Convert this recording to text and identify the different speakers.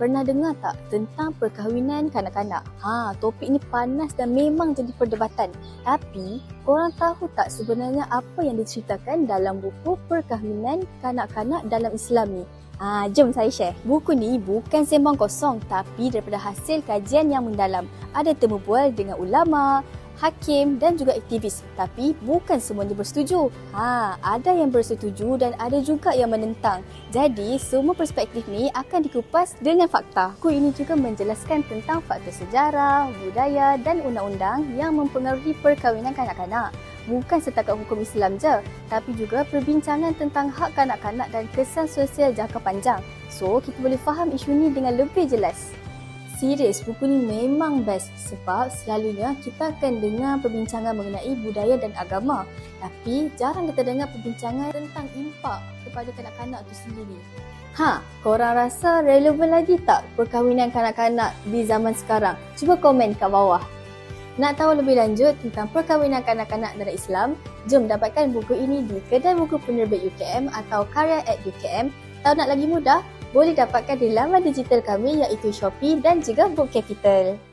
Speaker 1: Pernah dengar tak tentang perkahwinan kanak-kanak? Ha, topik ni panas dan memang jadi perdebatan. Tapi, korang tahu tak sebenarnya apa yang diceritakan dalam buku perkahwinan kanak-kanak dalam Islam ni? Ha, jom saya share. Buku ni bukan sembang kosong tapi daripada hasil kajian yang mendalam. Ada temu bual dengan ulama, hakim dan juga aktivis. Tapi bukan semuanya bersetuju. Ha, ada yang bersetuju dan ada juga yang menentang. Jadi, semua perspektif ni akan dikupas dengan fakta. Buku ini juga menjelaskan tentang fakta sejarah, budaya dan undang-undang yang mempengaruhi perkahwinan kanak-kanak. Bukan setakat hukum Islam je, tapi juga perbincangan tentang hak kanak-kanak dan kesan sosial jangka panjang. So, kita boleh faham isu ni dengan lebih jelas serius buku ni memang best sebab selalunya kita akan dengar perbincangan mengenai budaya dan agama tapi jarang kita dengar perbincangan tentang impak kepada kanak-kanak tu sendiri. Ha, korang rasa relevan lagi tak perkahwinan kanak-kanak di zaman sekarang? Cuba komen kat bawah. Nak tahu lebih lanjut tentang perkahwinan kanak-kanak dalam Islam? Jom dapatkan buku ini di kedai buku penerbit UKM atau karya at UKM. Tahu nak lagi mudah? Boleh dapatkan di laman digital kami iaitu Shopee dan juga Book Capital.